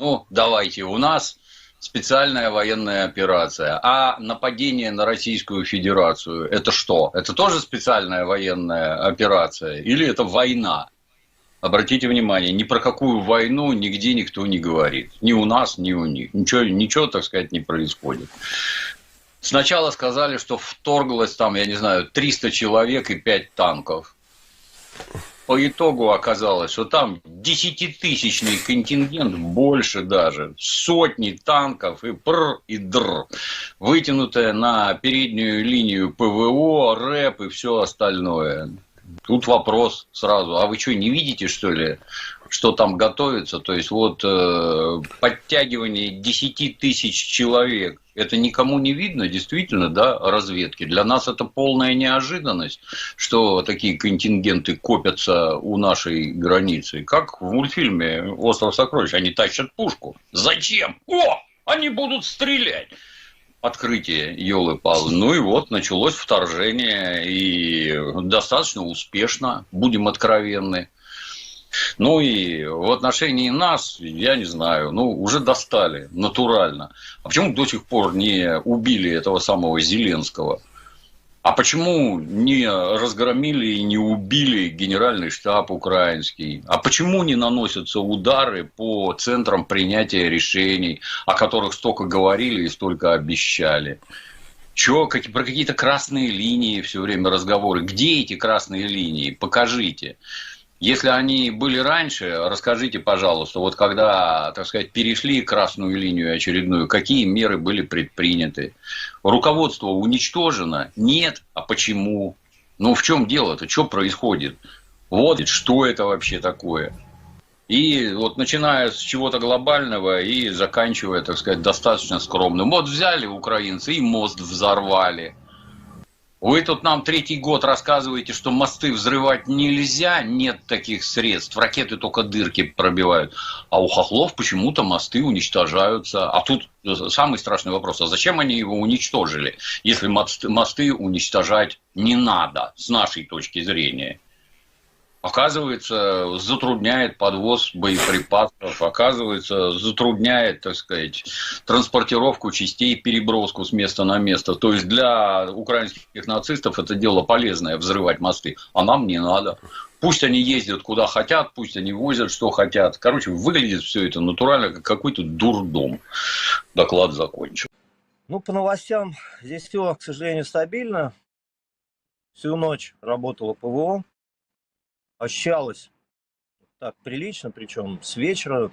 Ну, давайте, у нас специальная военная операция. А нападение на Российскую Федерацию – это что? Это тоже специальная военная операция? Или это война? Обратите внимание, ни про какую войну нигде никто не говорит. Ни у нас, ни у них. Ничего, ничего так сказать, не происходит. Сначала сказали, что вторглось там, я не знаю, 300 человек и 5 танков. По итогу оказалось, что там десятитысячный контингент, больше даже, сотни танков и пр, и др, вытянутая на переднюю линию ПВО, РЭП и все остальное. Тут вопрос сразу, а вы что, не видите, что ли, что там готовится? То есть, вот э, подтягивание 10 тысяч человек, это никому не видно, действительно, да, разведки. Для нас это полная неожиданность, что такие контингенты копятся у нашей границы. Как в мультфильме «Остров сокровищ», они тащат пушку. Зачем? О, они будут стрелять открытие елы палы. Ну и вот началось вторжение, и достаточно успешно, будем откровенны. Ну и в отношении нас, я не знаю, ну уже достали натурально. А почему до сих пор не убили этого самого Зеленского? А почему не разгромили и не убили генеральный штаб украинский? А почему не наносятся удары по центрам принятия решений, о которых столько говорили и столько обещали? Как, про какие-то красные линии все время разговоры. Где эти красные линии? Покажите. Если они были раньше, расскажите, пожалуйста, вот когда, так сказать, перешли красную линию очередную, какие меры были предприняты? Руководство уничтожено? Нет. А почему? Ну, в чем дело-то? Что происходит? Вот, что это вообще такое? И вот начиная с чего-то глобального и заканчивая, так сказать, достаточно скромным. Вот взяли украинцы и мост взорвали. Вы тут нам третий год рассказываете, что мосты взрывать нельзя, нет таких средств, ракеты только дырки пробивают. А у хохлов почему-то мосты уничтожаются. А тут самый страшный вопрос, а зачем они его уничтожили, если мосты уничтожать не надо, с нашей точки зрения? Оказывается, затрудняет подвоз боеприпасов, оказывается, затрудняет, так сказать, транспортировку частей, переброску с места на место. То есть для украинских нацистов это дело полезное взрывать мосты, а нам не надо. Пусть они ездят куда хотят, пусть они возят что хотят. Короче, выглядит все это натурально, как какой-то дурдом. Доклад закончил. Ну, по новостям здесь все, к сожалению, стабильно. Всю ночь работало ПВО, ощущалось так прилично, причем с вечера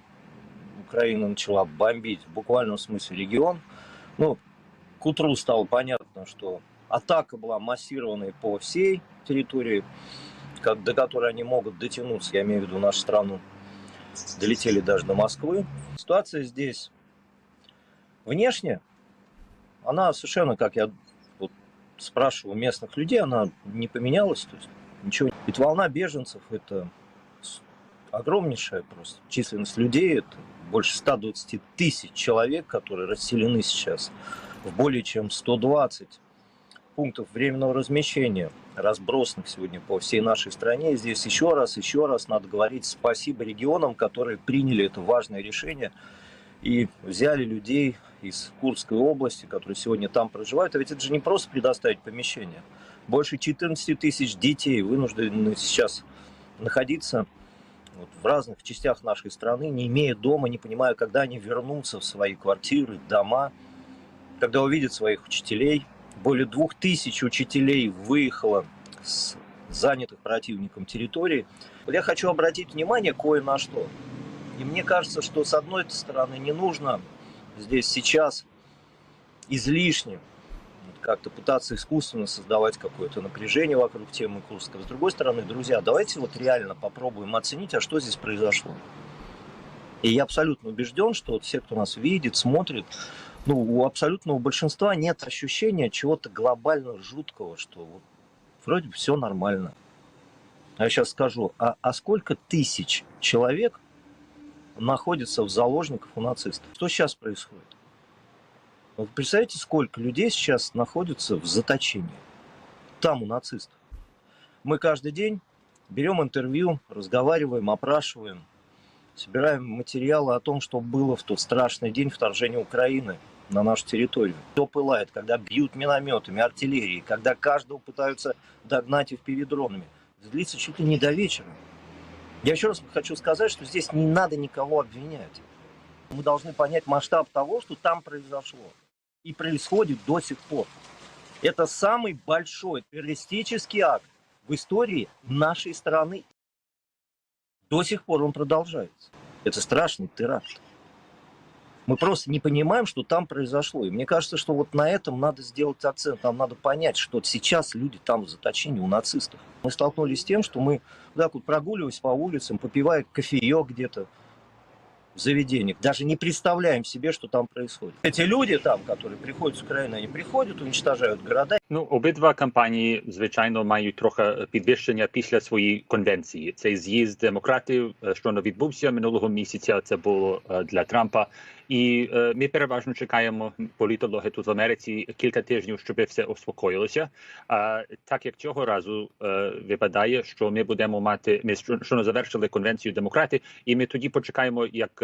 Украина начала бомбить в буквальном смысле регион. Ну, к утру стало понятно, что атака была массированной по всей территории, как, до которой они могут дотянуться, я имею в виду нашу страну. Долетели даже до Москвы. Ситуация здесь внешне, она совершенно, как я вот спрашиваю местных людей, она не поменялась. То есть ничего. Ведь волна беженцев – это огромнейшая просто численность людей, это больше 120 тысяч человек, которые расселены сейчас в более чем 120 пунктов временного размещения, разбросанных сегодня по всей нашей стране. Здесь еще раз, еще раз надо говорить спасибо регионам, которые приняли это важное решение и взяли людей из Курской области, которые сегодня там проживают. А ведь это же не просто предоставить помещение – больше 14 тысяч детей вынуждены сейчас находиться вот, в разных частях нашей страны, не имея дома, не понимая, когда они вернутся в свои квартиры, дома, когда увидят своих учителей. Более двух тысяч учителей выехало с занятых противником территории. Я хочу обратить внимание кое на что. И мне кажется, что с одной стороны не нужно здесь сейчас излишне как-то пытаться искусственно создавать какое-то напряжение вокруг темы Курска. С другой стороны, друзья, давайте вот реально попробуем оценить, а что здесь произошло. И я абсолютно убежден, что вот все, кто нас видит, смотрит, ну, у абсолютного большинства нет ощущения чего-то глобально жуткого, что вот вроде бы все нормально. А я сейчас скажу, а, а сколько тысяч человек находится в заложниках у нацистов? Что сейчас происходит? Вот представляете, сколько людей сейчас находится в заточении, там у нацистов. Мы каждый день берем интервью, разговариваем, опрашиваем собираем материалы о том, что было в тот страшный день вторжения Украины на нашу территорию. Все пылает, когда бьют минометами, артиллерией, когда каждого пытаются догнать и вперед дронами. Длится чуть ли не до вечера. Я еще раз хочу сказать, что здесь не надо никого обвинять. Мы должны понять масштаб того, что там произошло. И происходит до сих пор. Это самый большой террористический акт в истории нашей страны. До сих пор он продолжается. Это страшный теракт. Мы просто не понимаем, что там произошло. И мне кажется, что вот на этом надо сделать акцент. Нам надо понять, что сейчас люди там в заточении у нацистов. Мы столкнулись с тем, что мы так вот прогуливаясь по улицам, попивая кофеек где-то, в заведениях. Даже не представляем себе, что там происходит. Эти люди там, которые приходят з України, они приходят, уничтожают города. Ну, обидва кампанії, звичайно, мають трохи підвищення після своєї конвенції. Цей з'їзд демократів, що не відбувся минулого місяця, це було для Трампа. І ми переважно чекаємо політологи тут в Америці кілька тижнів, щоб все успокоїлося. А так як цього разу випадає, що ми будемо мати, ми що завершили конвенцію демократи, і ми тоді почекаємо, як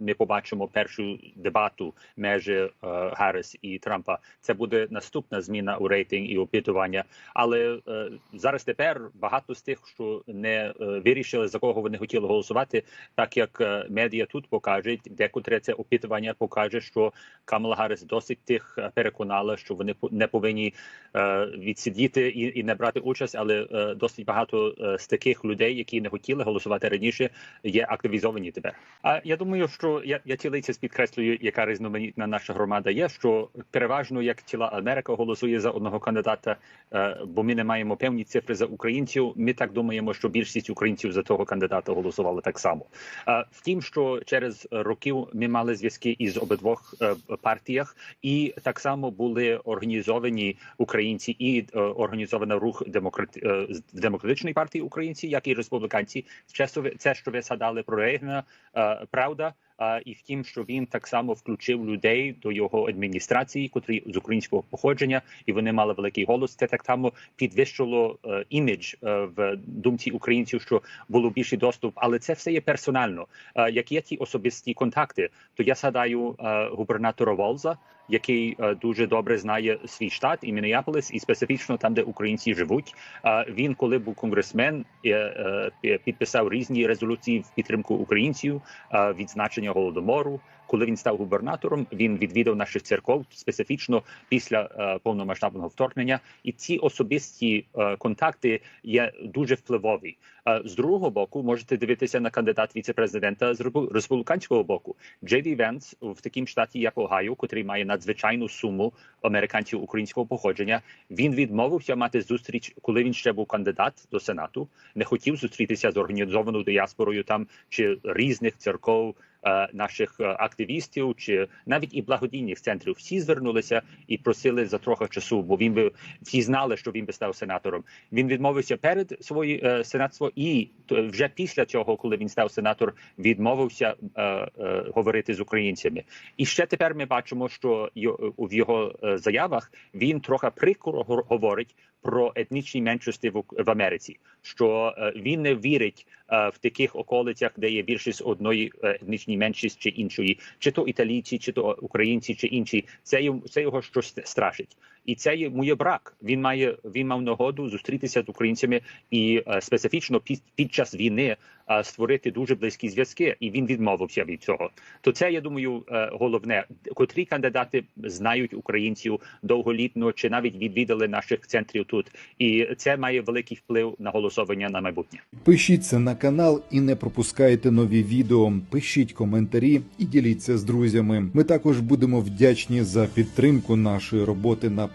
ми побачимо першу дебату між Гарріс і Трампа. Це буде наступна зміна у рейтинг і опитування. Але зараз тепер багато з тих, що не вирішили за кого вони хотіли голосувати, так як медіа тут покажуть, декотре це опитування покаже, що Камала Гарріс досить тих е, переконала, що вони не повинні е, відсидіти і і не брати участь, але е, досить багато з таких людей, які не хотіли голосувати раніше, є активізовані тепер. А я думаю, що я я цілий це підкреслюю, яка різноманітна наша громада є. Що переважно як ціла Америка голосує за одного кандидата, бо ми не маємо певні цифри за українців. Ми так думаємо, що більшість українців за того кандидата голосували так само. Втім, що через років ми мали зв'язки із обидвох е, партіях, і так само були організовані українці і е, організовано рух демократ е, демократичної партії українці, як і республіканці. це що ви згадали про Рейгна, правда і втім, що він так само включив людей до його адміністрації, котрі з українського походження, і вони мали великий голос. Це так само підвищило е, імідж е, в думці українців, що було більший доступ, але це все є персонально. Е, як є ті особисті контакти, то я згадаю губернатора Волза який е, дуже добре знає свій штат і Мінеаполіс, і специфічно там, де українці живуть. Він, коли був конгресмен, е, е, підписав різні резолюції в підтримку українців, відзначення голодомору коли він став губернатором, він відвідав наших церков специфічно після е, повномасштабного вторгнення, і ці особисті е, контакти є дуже впливові. Е, з другого боку, можете дивитися на кандидат віцепрезидента з республіканського боку. Джей Ді Венс в такому штаті, як Огайо, котрий має надзвичайну суму американців українського походження. Він відмовився мати зустріч, коли він ще був кандидат до сенату. Не хотів зустрітися з організованою діаспорою там чи різних церков. Е, наших е, активістів чи навіть і благодійних центрів всі звернулися і просили за трохи часу, бо він би всі знали, що він би став сенатором. Він відмовився перед своє е, сенатство, і вже після цього, коли він став сенатор, відмовився говорити з українцями. І ще тепер ми бачимо, що в його заявах він трохи прикро говорить про етнічні меншості в Америці, що він не вірить в таких околицях, де є більшість одної етнічної меншість чи іншої, чи то італійці, чи то українці, чи інші. Це йому це його щось страшить, і це є моє брак. Він має він мав нагоду зустрітися з українцями і специфічно під, під час війни створити дуже близькі зв'язки, і він відмовився від цього. То це я думаю, головне, котрі кандидати знають українців довголітно чи навіть відвідали наших центрів тут, і це має великий вплив на голосування на майбутнє. Пишіться на канал і не пропускайте нові відео. Пишіть коментарі і діліться з друзями. Ми також будемо вдячні за підтримку нашої роботи на